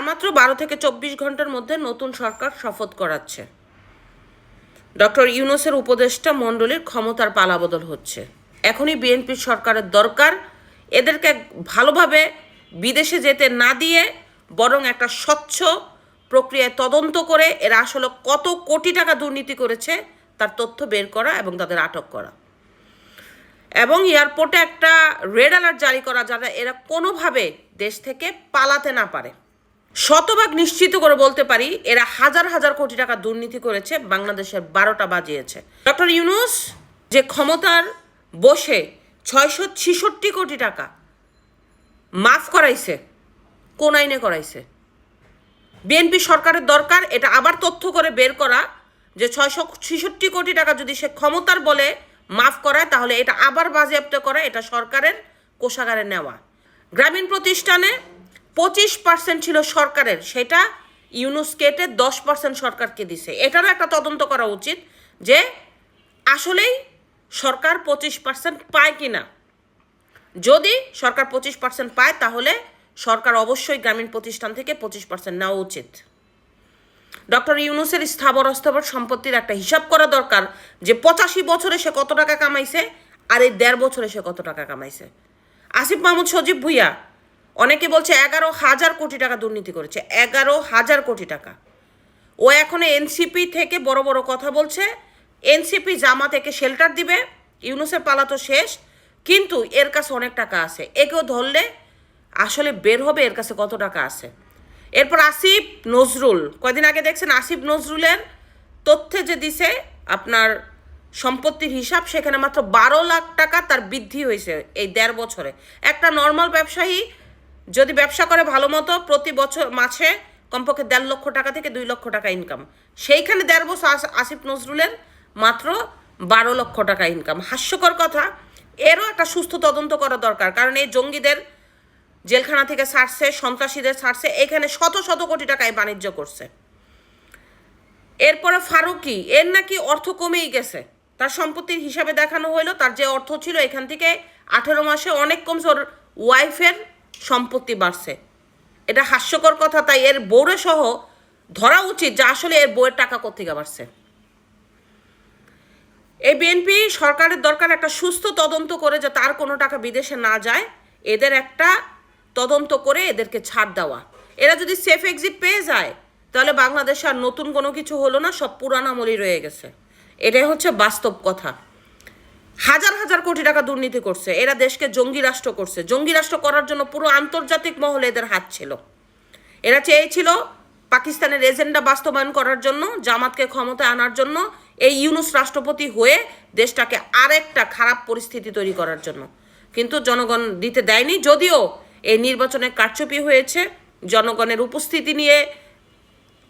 আর মাত্র বারো থেকে চব্বিশ ঘণ্টার মধ্যে নতুন সরকার শপথ করাচ্ছে। ডক্টর ইউনুসের উপদেষ্টা মণ্ডলীর ক্ষমতার পালাবদল হচ্ছে। এখনই বিএনপির সরকারের দরকার এদেরকে ভালোভাবে বিদেশে যেতে না দিয়ে বরং একটা স্বচ্ছ প্রক্রিয়ায় তদন্ত করে এরা আসলে কত কোটি টাকা দুর্নীতি করেছে তার তথ্য বের করা এবং তাদের আটক করা। এবং এয়ারপোর্টে একটা রেড অ্যালার্ট জারি করা যাতে এরা কোনোভাবে দেশ থেকে পালাতে না পারে। শতভাগ নিশ্চিত করে বলতে পারি, এরা হাজার হাজার কোটি টাকা দুর্নীতি করেছে, বাংলাদেশের বারোটা বাজিয়েছে। ডক্টর ইউনুস যে ক্ষমতার বসে ছয়শো ছিষট্টি কোটি টাকা মাফ করাইছে, কোন আইনে করাইছে? বিএনপি সরকারের দরকার, এটা আবার তথ্য করে বের করা যে ছয়শো ছিষট্টি কোটি টাকা যদি সে ক্ষমতার বলে মাফ করায়, তাহলে এটা আবার বাজেয়াপ্ত করে, এটা সরকারের কোষাগারে নেওয়া। গ্রামীণ প্রতিষ্ঠানে পঁচিশ পার্সেন্ট ছিল সরকারের, সেটা ইউনুস কেটে দশ পার্সেন্ট সরকারকে দিছে। এটারও একটা তদন্ত করা উচিত যে আসলেই সরকার পঁচিশ পার্সেন্ট পায় কি না যদি সরকার পঁচিশ পার্সেন্ট পায়, তাহলে সরকার অবশ্যই গ্রামীণ প্রতিষ্ঠান থেকে পঁচিশ পার্সেন্ট নেওয়া উচিত। ডক্টর ইউনুসের স্থাবর অস্থাবর সম্পত্তির একটা হিসাব করা দরকার যে পঁচাশি বছরে সে কত টাকা কামাইছে আর এই দেড় বছরে সে কত টাকা কামাইছে। আসিফ মাহমুদ সজীব ভুইয়া অনেকে বলছে এগারো হাজার কোটি টাকা দুর্নীতি করেছে, এগারো হাজার কোটি টাকা। ও এখন এনসিপি থেকে বড় বড় কথা বলছে এনসিপি জামা থেকে শেল্টার দিবে, ইউনুসের পালা তো শেষ, কিন্তু এর কাছে অনেক টাকা আছে। একেও ধরলে আসলে বের হবে, এর কাছে কত টাকা আছে? এরপর আসিফ নজরুল, কয়দিন আগে দেখছেন আসিফ নজরুলের তথ্যে যে দিছে, আপনার সম্পত্তির হিসাব, সেখানে মাত্র বারো লাখ টাকা তার বৃদ্ধি হয়েছে এই দেড় বছরে। একটা নর্মাল ব্যবসায়ী যদি ব্যবসা করে ভালো মতো, প্রতি বছর মাসে কমপক্ষে দেড় লক্ষ টাকা থেকে দুই লক্ষ টাকা ইনকাম সেইখানে দেড় বছর আস- আসিফ নজরুলের মাত্র বারো লক্ষ টাকা ইনকাম হাস্যকর কথা, এরও একটা সুস্থ তদন্ত করা দরকার, কারণ এই জঙ্গিদের জেলখানা থেকে ছাড়ছে, সন্ত্রাসীদের ছাড়ছে, এখানে শত শত কোটি টাকায় বাণিজ্য করছে। এরপরে ফারুকি, এর নাকি অর্থ কমেই গেছে। তার সম্পত্তির হিসাবে দেখানো হইল, তার যে অর্থ ছিল এখান থেকে আঠেরো মাসে অনেক কমছে, ওর ওয়াইফের সম্পত্তি বাড়ছে। এটা হাস্যকর কথা, তাই এর বউরে সহ ধরা উচিত যে আসলে এর বউয়ের টাকা কোথেকে বাড়ছে। এই বিএনপি সরকারের দরকার একটা সুস্থ তদন্ত করে যে তার কোনো টাকা বিদেশে না যায়, এদের একটা তদন্ত করে এদেরকে ছাড় দেওয়া। এরা যদি সেফ এক্সিট পেয়ে যায়, তাহলে বাংলাদেশে আর নতুন কোনো কিছু হলো না, সব পুরান আমলই রয়ে গেছে। এটাই হচ্ছে বাস্তব কথা। হাজার হাজার কোটি টাকা দুর্নীতি করছে। এরা দেশকে জঙ্গি রাষ্ট্র করছে। জঙ্গি রাষ্ট্র করার জন্য পুরো আন্তর্জাতিক মহলে এদের হাত ছিল। এরা চেয়েছিল পাকিস্তানের এজেন্ডা বাস্তবায়ন করার জন্য, জামাতকে ক্ষমতায় আনার জন্য, এই ইউনুস রাষ্ট্রপতি হয়ে দেশটাকে আরেকটা খারাপ পরিস্থিতি তৈরি করার জন্য। কিন্তু জনগণ দিতে দেয়নি, যদিও এই নির্বাচনে কারচুপি হয়েছে। জনগণের উপস্থিতি নিয়ে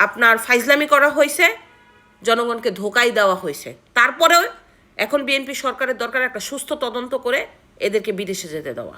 আপনার ফাইজলামি করা হয়েছে। জনগণকে ধোকাই দেওয়া হয়েছে। তারপরেও এখন বিএনপি সরকারের দরকার একটা সুস্থ তদন্ত করে এদেরকে বিদেশে যেতে দেওয়া।